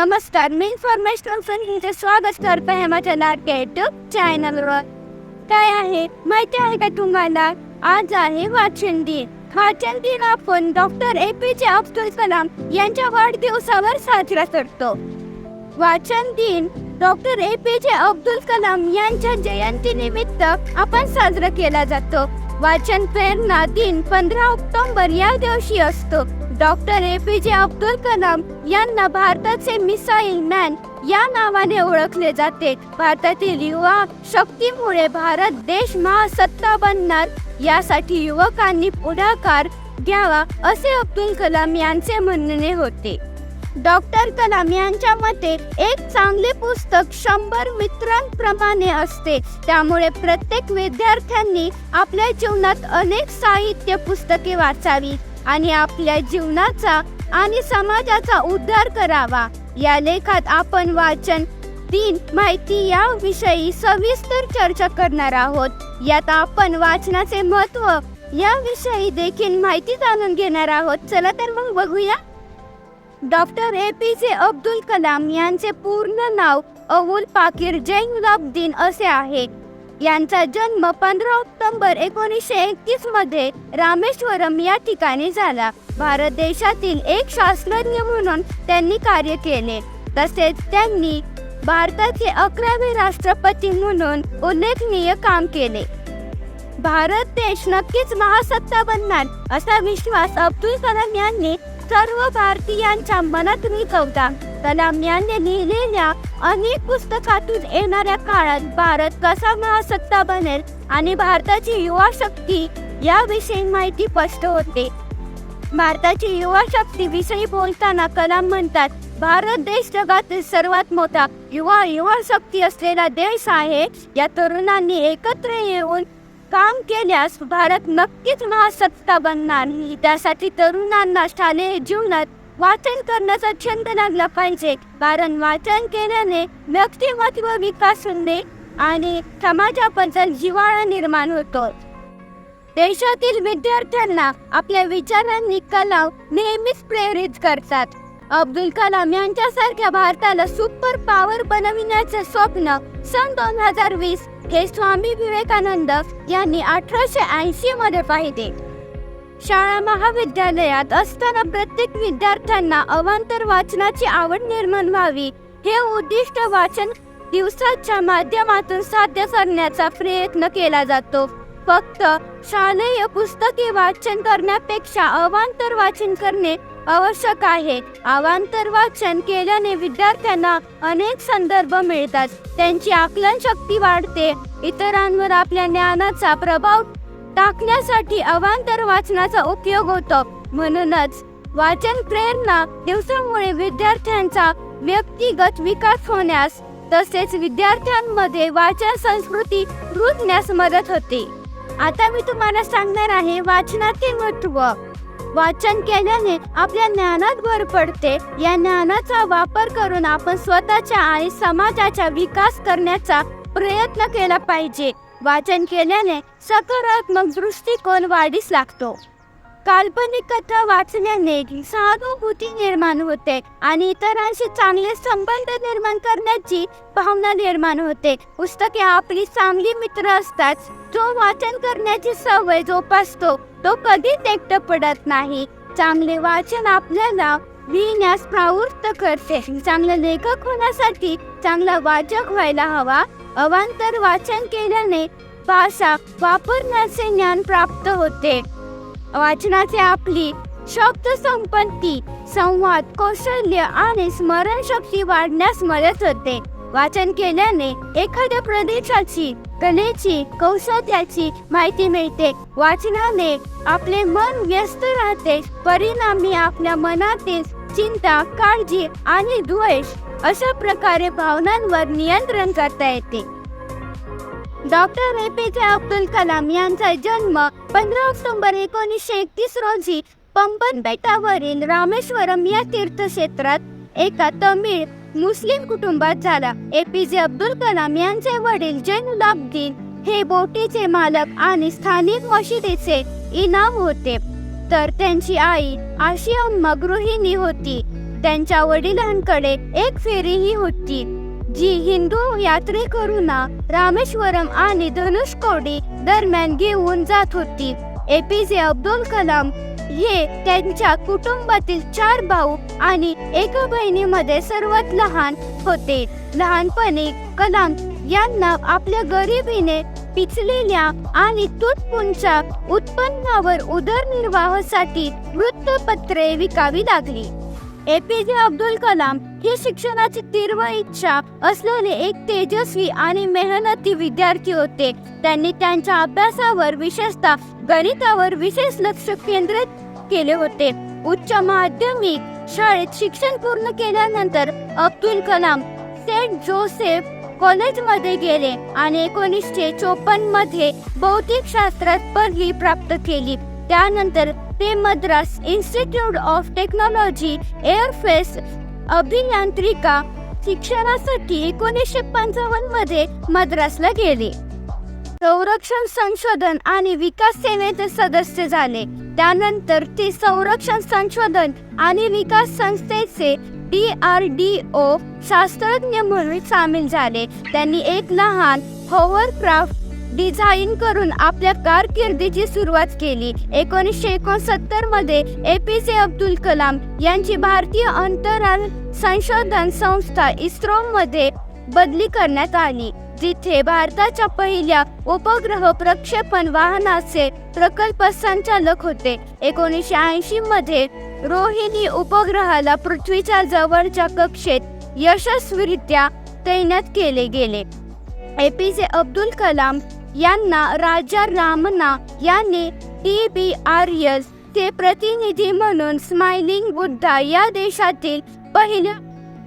नमस्कार मी इन्फॉर्मेशनल संघीचे स्वागत करते आहे माझ्या लाडक्या युट्यूब चॅनलवर काय आहे? माहिती आहे का तुम्हाला? आज आहे वाचन दिन. वाचन दिन आपण डॉक्टर ए पी जे अब्दुल कलाम यांच्या वाढदिवसावर साजरा करतो. वाचन दिन डॉक्टर ए पी जे अब्दुल कलाम यांच्या जयंतीनिमित्त आपण साजरा केला जातो. वाचन प्रेरणा दिन पंधरा ऑक्टोबर या दिवशी असतो. डॉक्टर ए पी जे अब्दुल कलाम यांना भारताचे मिसाईल मॅन या नावाने ओळखले जाते. भारतातील युवा शक्तीमुळे भारत देश महासत्ता बनणार. यासाठी युवकांनी पुढाकार घ्यावा असे अब्दुल कलाम यांचे म्हणणे होते. डॉक्टर कलाम यांच्या मते एक चांगले पुस्तक शंभर मित्रांप्रमाणे असते. त्यामुळे प्रत्येक विद्यार्थ्यांनी आपल्या जीवनात अनेक साहित्य पुस्तके वाचावी आणि आपल्या जीवनाचा आणि समाजाचा उद्धार करावा. या लेखात आपण वाचन तीन माहिती या विषयी सविस्तर चर्चा करणार आहोत. यात आपण वाचनाचे महत्त्व याविषयी देखील माहिती जाणून घेणार आहोत. चला तर मग बघूया. डॉक्टर ए पी जे अब्दुल कलाम यांचे पूर्ण नाव अवुल पाकीर जैनुलाब्दीन असे आहे. यांचा जन्म पंधरा ऑक्टोबर एकोणीसशे एकतीसमध्ये रामेश्वरम या ठिकाणी झाला. भारत देशातील एक शास्त्रज्ञ म्हणून त्यांनी कार्य केले. तसेच त्यांनी भारताचे अकरावे राष्ट्रपती म्हणून उल्लेखनीय काम केले. भारत देश नक्कीच महासत्ता बनणार असा विश्वास अब्दुल कलाम यांनी सर्व भारतीयांच्या मनात कवता कलाम यांनी लिहिलेल्या अनेक पुस्तकातून येणाऱ्या काळात भारत कसा महासत्ता बनेल आणि भारताची युवा शक्ती याविषयी माहिती स्पष्ट होते. भारताची युवा शक्ती विषयी बोलताना कलाम म्हणतात भारत देश जगातील सर्वात मोठा युवा युवा शक्ती असलेला देश आहे. या तरुणांनी एकत्र येऊन काम केल्यास भारत नक्कीच महासत्ता बनणार. त्यासाठी तरुणांना शालेय जीवनात वाचन करण्याचा छंद लागला पाहिजे. कारण वाचन केल्याने व्यक्तिमत्व विकास होते आणि समाजाबद्दल जिव्हाळा निर्माण होतो. देशातील विद्यार्थ्यांना आपल्या विचारांनी कला नेहमीच प्रेरित करतात. अब्दुल कलाम यांच्यासारख्या भारताला सुपर पॉवर बनविण्याचे स्वप्न सन दोन हजार वीस हे स्वामी विवेकानंद यांनी अठराशे ऐंशी मध्ये पाहिले. शाळा महाविद्यालयात असताना प्रत्येक विद्यार्थ्यांना अवांतर वाचनाची आवड निर्माण व्हावी हे उद्दिष्ट वाचन दिवसाच्या माध्यमातून साध्य करण्याचा प्रयत्न केला जातो. फक्त शालेय पुस्तके वाचन करण्यापेक्षा अवांतर वाचन करणे आवश्यक आहे अवांतर वाचन केल्याने विद्यार्थ्यांना अनेक संदर्भ मिळतात. त्यांची आकलन शक्ती वाढते. इतरांवर आपल्या ज्ञानाचा प्रभाव टाकण्यासाठी अवांतर वाचनाचा उपयोग होतो. म्हणूनच वाचन प्रेरणा दिवसामुळे विद्यार्थ्यांचा व्यक्तिगत विकास होण्यास तसेच विद्यार्थ्यांमध्ये वाचन संस्कृती रुजण्यास मदत होते. आता मी तुम्हाला सांगणार आहे वाचनाचे महत्त्व वाचन केल्याने आपल्या ज्ञानात भर पडते. या ज्ञानाचा वापर करून आपण स्वतःच्या आणि समाजाचा विकास करण्याचा प्रयत्न केला पाहिजे. वाचन केल्याने सकारात्मक दृष्टिकोन वाढीस लागतो. काल्पनिक कथा वाचल्याने सहानुभूती निर्माण होते आणि इतरांशी चांगले संबंध निर्माण करण्याची भावना निर्माण होते. पुस्तके आपली चांगली मित्र असतात. जो वाचन करण्याची सवय जोपासतो तो कधीच एकटं पडत नाही. चांगले वाचन आपल्याला लिहिण्यास प्रवृत्त करते. चांगला लेखक होण्यासाठी चांगला वाचक व्हायला हवा. अवांतर वाचन केल्याने भाषा वापरण्याचे ज्ञान प्राप्त होते. वाचनाचे आपली शब्द संपत्ती संवाद कौशल्य आणि स्मरणशक्ती वाढण्यास मदत होते. वाचन केल्याने एखाद्या प्रदेशाची कलेची कौशल्याची माहिती मिळते. वाचनाने आपले मन व्यस्त राहते. परिणामी आपल्या मनातील चिंता काळजी आणि द्वेष अशा प्रकारे भावनांवर नियंत्रण करता येते. डॉक्टर ए पी जे अब्दुल कलाम यांचा जन्म पंधरा ऑक्टोबर एकोणीसशे एकतीस रोजी पंपन बेटावरील रामेश्वरम या तीर्थक्षेत्रात एका तमिळ मुस्लिम कुटुंबात झाला. ए पी जे अब्दुल कलाम यांचे वडील जैनुलाब्दीन हे बोटीचे मालक आणि स्थानिक मशिदीचे इनाम होते. तर त्यांची आई आशिया गृहिणी होती. त्यांच्या वडिलांकडे एक फेरीही होती. जी हिंदू यात्रेकरूंना रामेश्वरम आणि धनुषकोडी दरम्यान घेऊन जात होती. एपीजे अब्दुल कलाम हे त्यांच्या कुटुंबातील चार भाऊ आणि एका बहिणीमध्ये सर्वात लहान होते. लहानपणी कलाम यांना आपल्या गरिबीने पिचलेल्या आणि तुटपुंच्या उत्पन्नावर उदरनिर्वाहासाठी वृत्तपत्रे विकावी लागली. एपीजे अब्दुल कलाम ही शिक्षणाची तीव्र इच्छा असलेले एक तेजस्वी आणि मेहनती विद्यार्थी होते. त्यांनी त्यांच्या अभ्यासावर विशेषतः गणितावर विशेष लक्ष केंद्रित केले होते. उच्च माध्यमिक शाळेत शिक्षण पूर्ण केल्यानंतर अब्दुल कलाम सेंट जोसेफ कॉलेजमध्ये गेले आणि एकोणीसशे चोपन्नमध्ये भौतिक शास्त्रात पदवी प्राप्त केली. त्यानंतर ते Madras institute of technology aerospace अभियांत्रिका शिक्षणासाठी एकोणीसशे पंचावन्नमध्ये मद्रासला गेले. संरक्षण संशोधन आणि विकास सेनेचे सदस्य झाले. त्यानंतर ते संरक्षण संशोधन आणि विकास संस्थेचे डी आर डी ओ शास्त्रज्ञ म्हणून सामील झाले. त्यांनी एक लहान हॉवरक्राफ्ट डिझाईन करून आपल्या कारकिर्दीची सुरुवात केली. एकोणीसशे एकोणसत्तरमध्ये जे अब्दुल कलाम यांची भारतीय अंतराळ संशोधन संस्था इस्रो मध्ये बदली करण्यात आली जिथे भारताच्या पहिल्या उपग्रह प्रक्षेपण वाहनाचे प्रकल्प संचालक होते. एकोणीसशे ऐंशी मध्ये रोहिणी उपग्रहाला पृथ्वीच्या जवळच्या कक्षेत यशस्वीरित्या तैनात केले गेले. एपीजे अब्दुल कलाम यांना राजा रामना यांनी टी बी आर एस ते प्रतिनिधी म्हणून स्माइलिंग बुद्धा या देशातील पहिल्या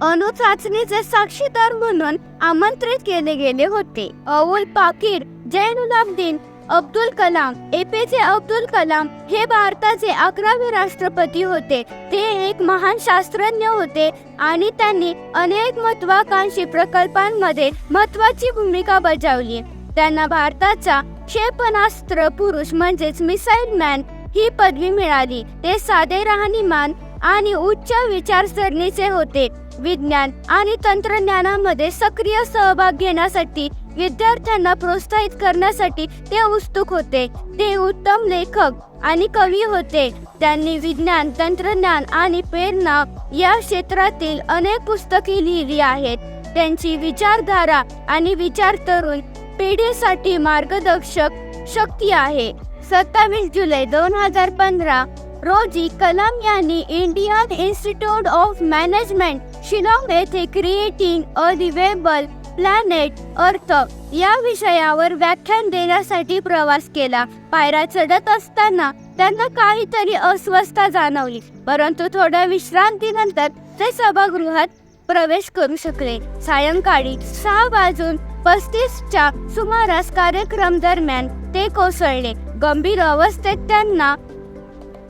अणुचाचणीचे साक्षीदार म्हणून आमंत्रित केले गेले होते. अवुल पाकीर जैनुलाब्दीन अब्दुल कलाम एपीजे अब्दुल कलाम हे भारताचे अकरावे राष्ट्रपती होते. ते एक महान शास्त्रज्ञ होते आणि त्यांनी अनेक महत्वाकांक्षी प्रकल्पांमध्ये महत्वाची भूमिका बजावली. त्यांना भारताचा क्षेपणास्त्र पुरुष म्हणजेच मिसाईल मॅन ही पदवी मिळाली. ते साधे राहणीमान आणि उच्च विचारसरणीचे होते. विज्ञान आणि तंत्रज्ञानामध्ये सक्रिय सहभाग घेण्यासाठी विद्यार्थ्यांना प्रोत्साहित करण्यासाठी ते उत्सुक होते. ते उत्तम लेखक आणि कवी होते. त्यांनी विज्ञान तंत्रज्ञान आणि प्रेरणा या क्षेत्रातील अनेक पुस्तके लिहिली आहेत. त्यांची विचारधारा आणि विचार तरुण पिढीसाठी मार्गदर्शक शक्ती आहे. सत्तावीस जुलै दोन हजार पंधरा रोजी कलाम यांनी Indian institute of management Shillong येथे क्रिएटिंग अ रिवेबल प्लॅनेट अर्थ या विषयावर व्याख्यान देण्यासाठी प्रवास केला. पायऱ्या चढत असताना त्यांना काहीतरी अस्वस्थता जाणवली परंतु थोड्या विश्रांतीनंतर ते सभागृहात प्रवेश करू शकले. सायंकाळी सहा वाजून पस्तीसच्या सुमारास कार्यक्रम दरम्यान ते कोसळले. गंभीर अवस्थेत त्यांना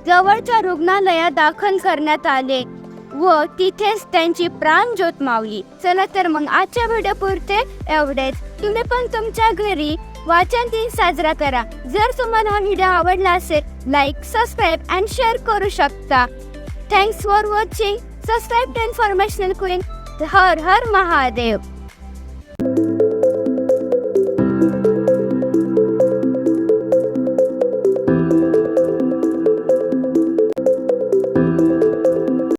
जवळच्या रुग्णालयात दाखल करण्यात आले व तिथेच त्यांची प्राणज्योत मावली. चला तर मग आजच्या व्हिडिओ पुरते एवढेच. तुम्ही पण तुमच्या घरी वाचन दिन साजरा करा. जर तुम्हाला हा व्हिडिओ आवडला असेल लाईक सबस्क्राईब अँड शेअर करू शकता. Thanks for watching subscribe to informational queen Har Har Mahadev.